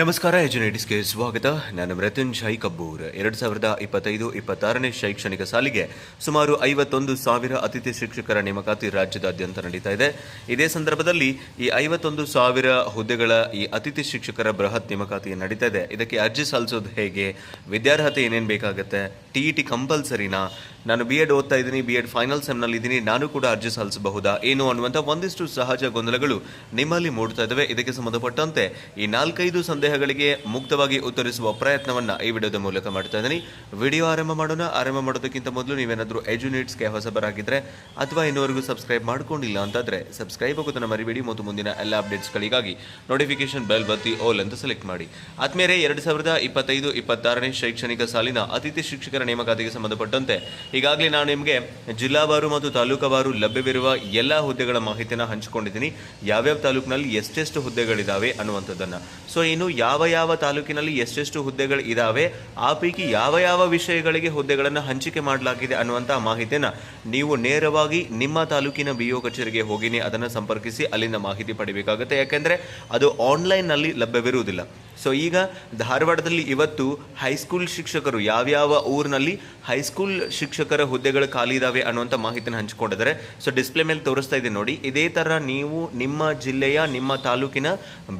ನಮಸ್ಕಾರ ಎಜುನೇಟಿಸ್ಗೆ ಸ್ವಾಗತ. ನಾನು ಮೃತ್ಯುಂಜಯ್ ಕಬ್ಬೂರ್. ಎರಡು ಸಾವಿರದ ಇಪ್ಪತ್ತೈದು ಇಪ್ಪತ್ತಾರನೇ ಶೈಕ್ಷಣಿಕ ಸಾಲಿಗೆ ಸುಮಾರು ಐವತ್ತೊಂದು ಸಾವಿರ ಅತಿಥಿ ಶಿಕ್ಷಕರ ನೇಮಕಾತಿ ರಾಜ್ಯದಾದ್ಯಂತ ನಡೀತಾ ಇದೆ. ಇದೇ ಸಂದರ್ಭದಲ್ಲಿ ಈ ಐವತ್ತೊಂದು ಸಾವಿರ ಹುದ್ದೆಗಳ ಈ ಅತಿಥಿ ಶಿಕ್ಷಕರ ಬೃಹತ್ ನೇಮಕಾತಿ ನಡೀತಾ ಇದೆ. ಇದಕ್ಕೆ ಅರ್ಜಿ ಸಲ್ಲಿಸೋದು ಹೇಗೆ? ವಿದ್ಯಾರ್ಹತೆ ಏನೇನು ಬೇಕಾಗುತ್ತೆ? ಟಿ ಇ ಟಿ ಕಂಪಲ್ಸರಿನಾ? ನಾನು ಬಿ ಎಡ್ ಓದ್ತಾ ಇದ್ದೀನಿ ಬಿ ಎಡ್ ಫೈನಲ್ ಸೆಮ್ನಲ್ಲಿ ಇದ್ದೀನಿ, ನಾನು ಕೂಡ ಅರ್ಜಿ ಸಲ್ಲಿಸಬಹುದಾ, ಏನು ಅನ್ನುವಂಥ ಒಂದಿಷ್ಟು ಸಹಜ ಗೊಂದಲಗಳು ನಿಮ್ಮಲ್ಲಿ ಮೂಡ್ತಾ ಇದ್ದಾವೆ ಇದಕ್ಕೆ ಸಂಬಂಧಪಟ್ಟಂತೆ ಈ ನಾಲ್ಕೈದು ಸಂದೇಹಗಳಿಗೆ ಮುಕ್ತವಾಗಿ ಉತ್ತರಿಸುವ ಪ್ರಯತ್ನವನ್ನು ಈ ವಿಡಿಯೋದ ಮೂಲಕ ಮಾಡ್ತಾ ಇದ್ದೀನಿ. ವಿಡಿಯೋ ಆರಂಭ ಮಾಡೋಣ. ಆರಂಭ ಮಾಡೋದಕ್ಕಿಂತ ಮೊದಲು ನೀವೇನಾದರೂ ಎಜುನೇಟ್ಸ್ಗೆ ಹೊಸಬರಾಗಿದ್ದರೆ ಅಥವಾ ಇನ್ನೂವರೆಗೂ ಸಬ್ಸ್ಕ್ರೈಬ್ ಮಾಡ್ಕೊಂಡಿಲ್ಲ ಅಂತಾದರೆ ಸಬ್ಸ್ಕ್ರೈಬ್ ಆಗೋದನ್ನು ಮರಿಬೇಡಿ. ಮತ್ತು ಮುಂದಿನ ಎಲ್ಲ ಅಪ್ಡೇಟ್ಸ್ಗಳಿಗಾಗಿ ನೋಟಿಫಿಕೇಶನ್ ಬೆಲ್ ಬತ್ತಿ ಓಲ್ ಅಂತ ಸೆಲೆಕ್ಟ್ ಮಾಡಿ. ಆದ್ಮೇಲೆ ಎರಡು ಸಾವಿರದ ಇಪ್ಪತ್ತೈದು, ಇಪ್ಪತ್ತಾರನೇ ಶೈಕ್ಷಣಿಕ ಸಾಲಿನ ಅತಿಥಿ ಶಿಕ್ಷಕರ ನೇಮಕಾತಿಗೆ ಸಂಬಂಧಪಟ್ಟಂತೆ ಈಗಾಗಲೇ ನಾನು ನಿಮಗೆ ಜಿಲ್ಲಾವಾರು ಮತ್ತು ತಾಲೂಕವಾರು ಲಭ್ಯವಿರುವ ಎಲ್ಲ ಹುದ್ದೆಗಳ ಮಾಹಿತಿಯನ್ನು ಹಂಚಿಕೊಂಡಿದ್ದೀನಿ. ಯಾವ್ಯಾವ ತಾಲೂಕಿನಲ್ಲಿ ಎಷ್ಟೆಷ್ಟು ಹುದ್ದೆಗಳಿದ್ದಾವೆ ಅನ್ನುವಂಥದ್ದನ್ನು. ಸೊ, ಇನ್ನು ಯಾವ ಯಾವ ತಾಲೂಕಿನಲ್ಲಿ ಎಷ್ಟೆಷ್ಟು ಹುದ್ದೆಗಳು ಇದಾವೆ, ಆ ಪೈಕಿ ಯಾವ ಯಾವ ವಿಷಯಗಳಿಗೆ ಹುದ್ದೆಗಳನ್ನು ಹಂಚಿಕೆ ಮಾಡಲಾಗಿದೆ ಅನ್ನುವಂಥ ಮಾಹಿತಿಯನ್ನು ನೀವು ನೇರವಾಗಿ ನಿಮ್ಮ ತಾಲೂಕಿನ ಬಿ ಒ ಕಚೇರಿಗೆ ಹೋಗಿನಿ, ಅದನ್ನು ಸಂಪರ್ಕಿಸಿ ಅಲ್ಲಿಂದ ಮಾಹಿತಿ ಪಡಿಬೇಕಾಗುತ್ತೆ. ಯಾಕೆಂದರೆ ಅದು ಆನ್ಲೈನ್ನಲ್ಲಿ ಲಭ್ಯವಿರುವುದಿಲ್ಲ. ಸೊ ಈಗ ಧಾರವಾಡದಲ್ಲಿ ಇವತ್ತು ಹೈಸ್ಕೂಲ್ ಶಿಕ್ಷಕರು ಯಾವ್ಯಾವ ಊರಿನಲ್ಲಿ ಹೈಸ್ಕೂಲ್ ಶಿಕ್ಷಕರ ಹುದ್ದೆಗಳು ಖಾಲಿ ಇದಾವೆ ಅನ್ನುವಂಥ ಮಾಹಿತಿನ ಹಂಚಿಕೊಂಡಿದ್ದಾರೆ. ಸೊ ಡಿಸ್ಪ್ಲೇ ಮೇಲೆ ತೋರಿಸ್ತಾ ಇದೆ ನೋಡಿ. ಇದೇ ಥರ ನೀವು ನಿಮ್ಮ ಜಿಲ್ಲೆಯ, ನಿಮ್ಮ ತಾಲೂಕಿನ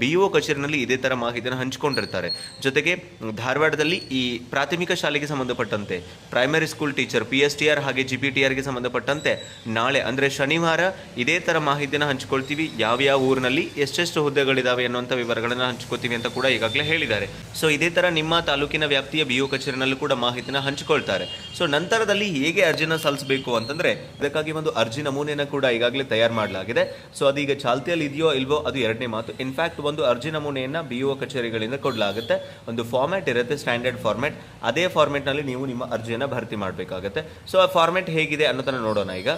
ಬಿ ಒ ಕಚೇರಿನಲ್ಲಿ ಇದೇ ಥರ ಮಾಹಿತಿಯನ್ನು ಹಂಚಿಕೊಂಡಿರ್ತಾರೆ. ಜೊತೆಗೆ ಧಾರವಾಡದಲ್ಲಿ ಈ ಪ್ರಾಥಮಿಕ ಶಾಲೆಗೆ ಸಂಬಂಧಪಟ್ಟಂತೆ primary school teacher P S T R ಹಾಗೆ ಜಿ ಪಿ ಟಿ ಆರ್ಗೆ ಸಂಬಂಧಪಟ್ಟಂತೆ ನಾಳೆ ಅಂದರೆ ಶನಿವಾರ ಇದೇ ಥರ ಮಾಹಿತಿಯನ್ನು ಹಂಚ್ಕೊಳ್ತೀವಿ. ಯಾವ್ಯಾವ ಊರಿನಲ್ಲಿ ಎಷ್ಟೆಷ್ಟು ಹುದ್ದೆಗಳಿದಾವೆ ಅನ್ನುವಂಥ ವಿವರಗಳನ್ನು ಹಂಚ್ಕೋತೀವಿ ಅಂತ ಕೂಡ ಈಗಾಗಲೇ ಹೇಳಿದ್ದಾರೆ. ಸೊ ಇದೇ ತರ ನಿಮ್ಮ ತಾಲೂಕಿನ ವ್ಯಾಪ್ತಿಯ ಬಿಒ ಕಚೇರಿನಲ್ಲೂ ಕೂಡ ಮಾಹಿತಿನ ಹಂಚಿಕೊಳ್ತಾರೆ. ಸೊ ನಂತರದಲ್ಲಿ ಹೇಗೆ ಅರ್ಜಿನ ಸಲ್ಲಿಸಬೇಕು ಅಂತಂದ್ರೆ ಅದಕ್ಕಾಗಿ ಒಂದು ಅರ್ಜಿ ನಮೂನೆಯನ್ನು ಕೂಡ ಈಗಾಗಲೇ ತಯಾರು ಮಾಡಲಾಗಿದೆ. ಸೊ ಅದೀಗ ಚಾಲ್ತಿಯಲ್ಲಿ ಇದೆಯೋ ಇಲ್ವೋ ಅದು ಎರಡನೇ ಮಾತು. ಇನ್ಫ್ಯಾಕ್ಟ್ ಒಂದು ಅರ್ಜಿ ನಮೂನೆಯನ್ನ ಬಿ ಕಚೇರಿಗಳಿಂದ ಕೊಡಲಾಗುತ್ತೆ. ಒಂದು ಫಾರ್ಮ್ಯಾಟ್ ಇರುತ್ತೆ ಸ್ಟ್ಯಾಂಡರ್ಡ್ ಫಾರ್ಮ್ಯಾಟ್ ಅದೇ ಫಾರ್ಮೆಟ್ನಲ್ಲಿ ನೀವು ನಿಮ್ಮ ಅರ್ಜಿಯನ್ನು ಭರ್ತಿ ಮಾಡಬೇಕಾಗುತ್ತೆ. ಸೊ ಆ ಫಾರ್ಮ್ಯಾಟ್ ಹೇಗಿದೆ ಅನ್ನೋದನ್ನ ನೋಡೋಣ ಈಗ.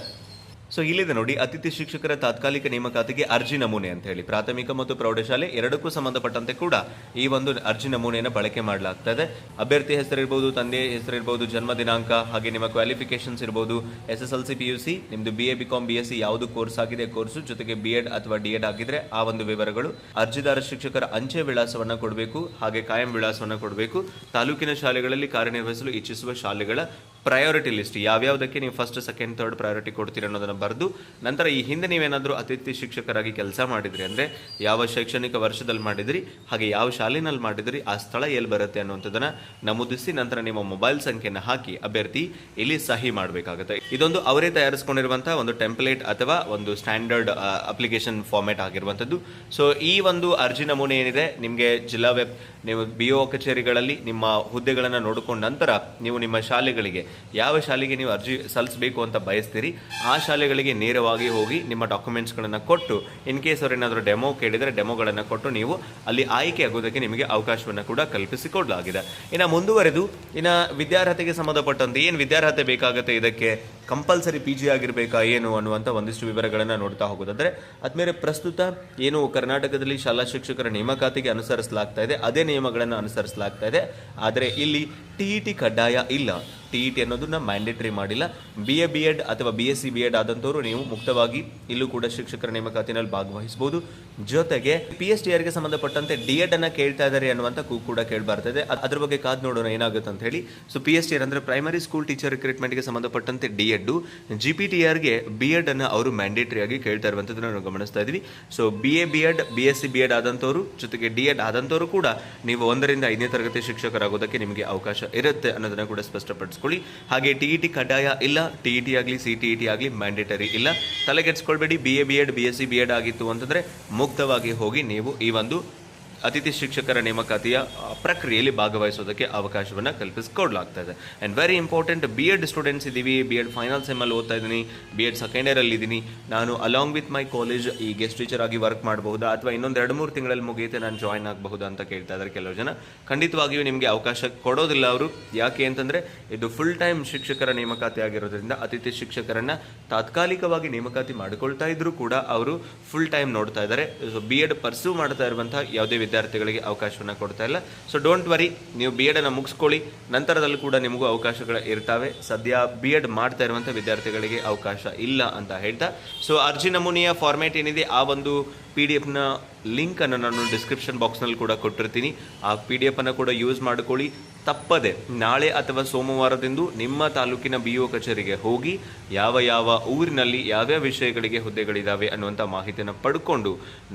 ಸೊ ಇಲ್ಲಿದೆ ನೋಡಿ, ಅತಿಥಿ ಶಿಕ್ಷಕರ ತಾತ್ಕಾಲಿಕ ನೇಮಕಾತಿಗೆ ಅರ್ಜಿ ನಮೂನೆ ಅಂತ ಹೇಳಿ. ಪ್ರಾಥಮಿಕ ಮತ್ತು ಪ್ರೌಢಶಾಲೆ ಎರಡಕ್ಕೂ ಸಂಬಂಧಪಟ್ಟಂತೆ ಕೂಡ ಈ ಒಂದು ಅರ್ಜಿ ನಮೂನೆಯನ್ನು ಬಳಕೆ ಮಾಡಲಾಗ್ತದೆ. ಅಭ್ಯರ್ಥಿ ಹೆಸರಿರ್ಬೋದು, ತಂದೆ ಹೆಸರಿರ್ಬೋದು, ಜನ್ಮ ದಿನಾಂಕ, ಹಾಗೆ ನಿಮ್ಮ ಕ್ವಾಲಿಫಿಕೇಶನ್ಸ್ ಇರ್ಬೋದು S S L C P U C ನಿಮ್ದು B A B com B S C ಯಾವುದು ಕೋರ್ಸ್ ಆಗಿದೆ ಕೋರ್ಸು ಜೊತೆಗೆ ಬಿ ಎಡ್ ಅಥವಾ ಡಿ ಎಡ್ ಆಗಿದ್ರೆ ಆ ಒಂದು ವಿವರಗಳು. ಅರ್ಜಿದಾರ ಶಿಕ್ಷಕರ ಅಂಚೆ ವಿಳಾಸವನ್ನು ಕೊಡಬೇಕು, ಹಾಗೆ ಕಾಯಂ ವಿಳಾಸವನ್ನು ಕೊಡಬೇಕು. ತಾಲೂಕಿನ ಶಾಲೆಗಳಲ್ಲಿ ಕಾರ್ಯನಿರ್ವಹಿಸಲು ಇಚ್ಛಿಸುವ ಶಾಲೆಗಳ ಪ್ರಯಾರಿಟಿ ಲಿಸ್ಟ್ ಯಾವ್ಯಾವುದಕ್ಕೆ ನೀವು ಫಸ್ಟ್ ಸೆಕೆಂಡ್ ಥರ್ಡ್ ಪ್ರಯಾರಿಟಿ ಕೊಡ್ತೀರಿ ಅನ್ನೋದನ್ನು ಬರೆದು ನಂತರ ಈ ಹಿಂದೆ ನೀವೇನಾದರೂ ಅತಿಥಿ ಶಿಕ್ಷಕರಾಗಿ ಕೆಲಸ ಮಾಡಿದ್ರಿ ಅಂದರೆ ಯಾವ ಶೈಕ್ಷಣಿಕ ವರ್ಷದಲ್ಲಿ ಮಾಡಿದ್ರಿ, ಹಾಗೆ ಯಾವ ಶಾಲೆನಲ್ಲಿ ಮಾಡಿದ್ರಿ, ಆ ಸ್ಥಳ ಎಲ್ಲಿ ಬರುತ್ತೆ ಅನ್ನುವಂಥದ್ದನ್ನು ನಮೂದಿಸಿ ನಂತರ ನಿಮ್ಮ ಮೊಬೈಲ್ ಸಂಖ್ಯೆಯನ್ನು ಹಾಕಿ ಅಭ್ಯರ್ಥಿ ಇಲ್ಲಿ ಸಹಿ ಮಾಡಬೇಕಾಗುತ್ತೆ. ಇದೊಂದು ಅವರೇ ತಯಾರಿಸಿಕೊಂಡಿರುವಂತಹ ಒಂದು ಟೆಂಪ್ಲೇಟ್ ಅಥವಾ ಒಂದು ಸ್ಟ್ಯಾಂಡರ್ಡ್ ಅಪ್ಲಿಕೇಶನ್ ಫಾರ್ಮ್ಯಾಟ್ ಆಗಿರುವಂಥದ್ದು. ಸೊ ಈ ಒಂದು ಅರ್ಜಿ ನಮೂನೆ ಏನಿದೆ, ನಿಮಗೆ ಜಿಲ್ಲಾ ವೆಬ್ ನೀವು ಬಿ ಒ ಕಚೇರಿಗಳಲ್ಲಿ ನಿಮ್ಮ ಹುದ್ದೆಗಳನ್ನು ನೋಡಿಕೊಂಡ ನಂತರ ನೀವು ನಿಮ್ಮ ಶಾಲೆಗಳಿಗೆ ಯಾವ ಶಾಲೆಗೆ ನೀವು ಅರ್ಜಿ ಸಲ್ಲಿಸಬೇಕು ಅಂತ ಬಯಸ್ತೀರಿ, ಆ ಶಾಲೆಗಳಿಗೆ ನೇರವಾಗಿ ಹೋಗಿ ನಿಮ್ಮ ಡಾಕ್ಯುಮೆಂಟ್ಸ್ಗಳನ್ನು ಕೊಟ್ಟು, ಇನ್ ಕೇಸ್ ಅವ್ರು ಏನಾದರೂ ಡೆಮೋ ಕೇಳಿದರೆ ಡೆಮೋಗಳನ್ನು ಕೊಟ್ಟು ನೀವು ಅಲ್ಲಿ ಆಯ್ಕೆ ಆಗೋದಕ್ಕೆ ನಿಮಗೆ ಅವಕಾಶವನ್ನು ಕೂಡ ಕಲ್ಪಿಸಿಕೊಡಲಾಗಿದೆ ಇನ್ನು ಮುಂದುವರೆದು, ಇನ್ನು ವಿದ್ಯಾರ್ಹತೆಗೆ ಸಂಬಂಧಪಟ್ಟಂತೆ ಏನು ವಿದ್ಯಾರ್ಹತೆ ಬೇಕಾಗುತ್ತೆ ಇದಕ್ಕೆ? ಕಂಪಲ್ಸರಿ ಪಿ ಜಿ ಆಗಿರಬೇಕಾ ಏನು ಅನ್ನುವಂಥ ಒಂದಿಷ್ಟು ವಿವರಗಳನ್ನು ನೋಡ್ತಾ ಹೋಗೋದಾದರೆ, ಅದ್ಮೇಲೆ ಪ್ರಸ್ತುತ ಏನು ಕರ್ನಾಟಕದಲ್ಲಿ ಶಾಲಾ ಶಿಕ್ಷಕರ ನೇಮಕಾತಿಗೆ ಅನುಸರಿಸಲಾಗ್ತಾ ಇದೆ, ಅದೇ ನಿಯಮಗಳನ್ನು ಅನುಸರಿಸಲಾಗ್ತಾ ಇದೆ. ಆದರೆ ಇಲ್ಲಿ ಟಿ ಇ ಟಿ ಕಡ್ಡಾಯ ಇಲ್ಲ. ಟಿ ಇ ಟಿ ಅನ್ನೋದನ್ನ ಮ್ಯಾಂಡೇಟರಿ ಮಾಡಿಲ್ಲ. ಬಿ ಎ ಬಿ ಎಡ್ ಅಥವಾ B S C B Ed ಆದಂಥವರು ನೀವು ಮುಕ್ತವಾಗಿ ಇಲ್ಲೂ ಕೂಡ ಶಿಕ್ಷಕರ ನೇಮಕಾತಿನಲ್ಲಿ ಭಾಗವಹಿಸಬಹುದು. ಜೊತೆಗೆ ಪಿ ಎಸ್ ಟಿ ಆರ್ಗೆ ಸಂಬಂಧಪಟ್ಟಂತೆ ಡಿ ಎಡ್ ಅನ್ನ ಕೇಳ್ತಾ ಇದ್ದಾರೆ ಅನ್ನುವಂಥ ಕೂ ಕೂಡ ಕೇಳಿ ಬರ್ತಿದೆ ಅದ್ರ ಬಗ್ಗೆ ಕಾದ್ ನೋಡೋಣ ಏನಾಗುತ್ತೆ ಅಂತ ಹೇಳಿ. So P S T R ಅಂದ್ರೆ ಪ್ರೈಮರಿ ಸ್ಕೂಲ್ ಟೀಚರ್ ರಿಕ್ರೂಟ್ಮೆಂಟ್ಗೆ ಸಂಬಂಧಪಟ್ಟಂತೆ D Ed G P T ಆರ್ಗೆ B Ed ಅನ್ನ ಅವರು ಮ್ಯಾಂಡೇಟರಿ ಆಗಿ ಕೇಳ್ತಾ ಇರುವಂಥದ್ದನ್ನು ನಾವು ಗಮನಿಸ್ತಾ ಇದೀವಿ. So B A B Ed B S C B Ed ಆದಂಥವರು ಜೊತೆಗೆ ಡಿ ಎಡ್ ಆದಂತವರು ಕೂಡ ನೀವು ಒಂದರಿಂದ ಐದನೇ ತರಗತಿ ಶಿಕ್ಷಕರಾಗೋದಕ್ಕೆ ನಿಮಗೆ ಅವಕಾಶ ಇರುತ್ತೆ ಅನ್ನೋದನ್ನ ಕೂಡ ಹಾಗೆ ಟಿ ಇ ಟಿ ಕಡ್ಡಾಯ ಇಲ್ಲ, ಟಿ ಇ ಟಿ ಆಗಲಿ, ಸಿ ಟಿ ಇ ಟಿ ಆಗಲಿ ಮ್ಯಾಂಡೇಟರಿ ಇಲ್ಲ. ತಲೆಗೆಡ್ಸ್ಕೊಳ್ಬೇಡಿ B A B Ed B S C B Ed ಆಗಿತ್ತು ಅಂತಂದರೆ ಮುಕ್ತವಾಗಿ ಹೋಗಿ ನೀವು ಈ ಒಂದು ಅತಿಥಿ ಶಿಕ್ಷಕರ ನೇಮಕಾತಿಯ ಪ್ರಕ್ರಿಯೆಯಲ್ಲಿ ಭಾಗವಹಿಸೋದಕ್ಕೆ ಅವಕಾಶವನ್ನು ಕಲ್ಪಿಸಿಕೊಡ್ಲಾಗ್ತಾ ಇದೆ. And very important B Ed students ಇದ್ದೀವಿ ಬಿ ಎಡ್ ಫೈನಲ್ ಸೆಮ್ಮಲ್ಲಿ ಓದ್ತಾ ಇದ್ದೀನಿ. ಬಿ ಎಡ್ ಸೆಕೆಂಡ್ ಇಯರಲ್ಲಿ ಇದ್ದೀನಿ ನಾನು ಅಲಾಂಗ್ ವಿತ್ ಮೈ ಕಾಲೇಜ್ ಈ ಗೆಸ್ಟ್ ಟೀಚರ್ ಆಗಿ ವರ್ಕ್ ಮಾಡಬಹುದಾ? ಅಥವಾ ಇನ್ನೊಂದು ಎರಡು ಮೂರು ತಿಂಗಳಲ್ಲಿ ಮುಗಿಯುತ್ತೆ ನಾನು ಜಾಯ್ನ್ ಆಗಬಹುದು ಅಂತ ಕೇಳ್ತಾ ಇದ್ದಾರೆ ಕೆಲವು ಜನ. ಖಂಡಿತವಾಗಿಯೂ ನಿಮಗೆ ಅವಕಾಶ ಕೊಡೋದಿಲ್ಲ ಅವರು. ಯಾಕೆ ಅಂತಂದರೆ, ಇದು ಫುಲ್ ಟೈಮ್ ಶಿಕ್ಷಕರ ನೇಮಕಾತಿ ಆಗಿರೋದ್ರಿಂದ ಅತಿಥಿ ಶಿಕ್ಷಕರನ್ನ ತಾತ್ಕಾಲಿಕವಾಗಿ ನೇಮಕಾತಿ ಮಾಡಿಕೊಳ್ತಾ ಇದ್ರು ಕೂಡ ಅವರು ಫುಲ್ ಟೈಮ್ ನೋಡ್ತಾ ಇದ್ದಾರೆ. ಸೊ ಬಿ ಎಡ್ ಪರ್ಸ್ಯೂ ಮಾಡ್ತಾ ಇರುವಂತಹ ಯಾವುದೇ ವಿದ್ಯಾರ್ಥಿಗಳಿಗೆ ಅವಕಾಶವನ್ನು ಕೊಡ್ತಾ ಇಲ್ಲ. ಸೊ ಡೋಂಟ್ ವರಿ ನೀವು ಬಿ ಎಡನ್ನು ಮುಗಿಸ್ಕೊಳ್ಳಿ. ನಂತರದಲ್ಲೂ ಕೂಡ ನಿಮಗೂ ಅವಕಾಶಗಳು ಇರ್ತವೆ. ಸದ್ಯ ಬಿ ಎಡ್ ಮಾಡ್ತಾ ಇರುವಂಥ ವಿದ್ಯಾರ್ಥಿಗಳಿಗೆ ಅವಕಾಶ ಇಲ್ಲ ಅಂತ ಹೇಳ್ತಾ. ಸೊ ಅರ್ಜಿ ನಮೂನೆಯ ಫಾರ್ಮ್ಯಾಟ್ ಏನಿದೆ? ಆ ಒಂದು ಪಿ ಡಿ ಎಫ್ನ ಲಿಂಕನ್ನು ನಾನು ಡಿಸ್ಕ್ರಿಪ್ಷನ್ ಬಾಕ್ಸ್ನಲ್ಲಿ ಕೂಡ ಕೊಟ್ಟಿರ್ತೀನಿ. ಆ ಪಿ ಡಿ ಎಫನ್ನು ಕೂಡ ಯೂಸ್ ಮಾಡ್ಕೊಳ್ಳಿ. ತಪ್ಪದೆ ನಾಳೆ ಅಥವಾ ಸೋಮವಾರದಂದು ನಿಮ್ಮ ತಾಲೂಕಿನ ಬಿ ಒ ಕಚೇರಿಗೆ ಹೋಗಿ ಯಾವ ಯಾವ ಊರಿನಲ್ಲಿ ಯಾವ್ಯಾವ ವಿಷಯಗಳಿಗೆ ಹುದ್ದೆಗಳಿದ್ದಾವೆ ಅನ್ನುವಂಥ ಮಾಹಿತಿಯನ್ನು ಪಡ್ಕೊಂಡು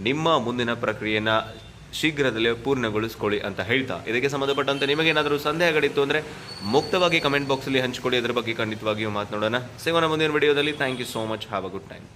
ನಿಮ್ಮ ಮುಂದಿನ ಪ್ರಕ್ರಿಯೆನ ಶೀಘ್ರದಲ್ಲೇ ಪೂರ್ಣಗೊಳಿಸ್ಕೊಳ್ಳಿ ಅಂತ ಹೇಳ್ತಾ. ಇದಕ್ಕೆ ಸಂಬಂಧಪಟ್ಟಂತೆ ನಿಮಗೇನಾದರೂ ಸಂದೇಹಗಳಿತ್ತು ಅಂದರೆ ಮುಕ್ತವಾಗಿ ಕಮೆಂಟ್ ಬಾಕ್ಸಲ್ಲಿ ಹಂಚಿಕೊಳ್ಳಿ. ಅದರ ಬಗ್ಗೆ ಖಂಡಿತವಾಗಿಯೂ ಮಾತನಾಡೋಣ. ಸಿಗೋಣ ಮುಂದಿನ ವಿಡಿಯೋದಲ್ಲಿ thank you so much have a good time